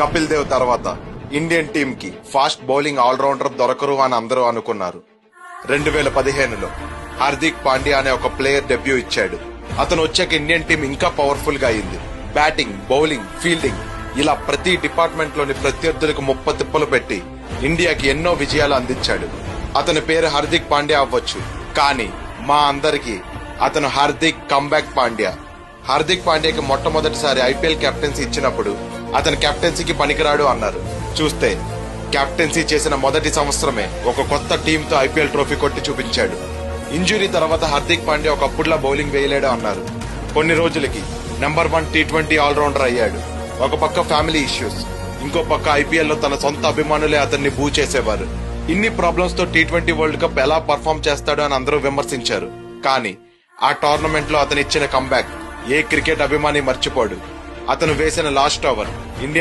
కపిల్ దేవ్ తర్వాత ఇండియన్ టీమ్కి fast bowling allrounder దొరకరు అని అందరూ అనుకున్నారు. రెండు వేల పదిహేనులో హార్దిక్ పాండ్యా అనే ఒక ప్లేయర్ డెబ్యూ ఇచ్చాడు. అతను వచ్చాక ఇండియన్ టీం ఇంకా పవర్ఫుల్గా అయింది. బ్యాటింగ్ బౌలింగ్ ఫీల్డింగ్ ఇలా ప్రతి డిపార్ట్మెంట్లోని ప్రత్యర్థులకు ముప్ప తిప్పలు పెట్టి ఇండియాకి ఎన్నో విజయాలు అందించాడు. అతని పేరు హార్దిక్ పాండ్యా అవ్వచ్చు. కానీ మా అందరికి అతను హార్దిక్ కంబ్యాక్ పాండ్యా. హార్దిక్ పాండ్యాకి మొట్టమొదటిసారి ఐపీఎల్ కెప్టెన్సీ ఇచ్చినప్పుడు అతని కెప్టెన్సీకి పనికిరాడు అన్నారు. చూస్తే కెప్టెన్సీ చేసిన మొదటి సంవత్సరమే ఒక కొత్త టీంతో ఐపీఎల్ ట్రోఫీ కొట్టి చూపించాడు. ఇంజురీ తర్వాత హార్దిక్ పాండ్యా ఒకప్పుడులా బౌలింగ్ వేయలేడు అన్నారు. కొన్ని రోజులకి number one T twenty allrounder అయ్యాడు. ఒక పక్క ఫ్యామిలీ ఇష్యూస్ ఇంకో పక్క ఐపీఎల్లో తన సొంత అభిమానులే అతన్ని బూ చేసేవారు. ఇన్ని ప్రాబ్లమ్స్తో టీ ట్వంటీ వరల్డ్ కప్ ఎలా పర్ఫామ్ చేస్తాడో అని అందరూ విమర్శించారు. కానీ ఆ టోర్నమెంట్లో అతను ఇచ్చిన కంబ్యాక్ ఏ క్రికెట్ అభిమాని మర్చిపోడు. అతను వేసిన లాస్ట్ ఓవర్. ఇండియన్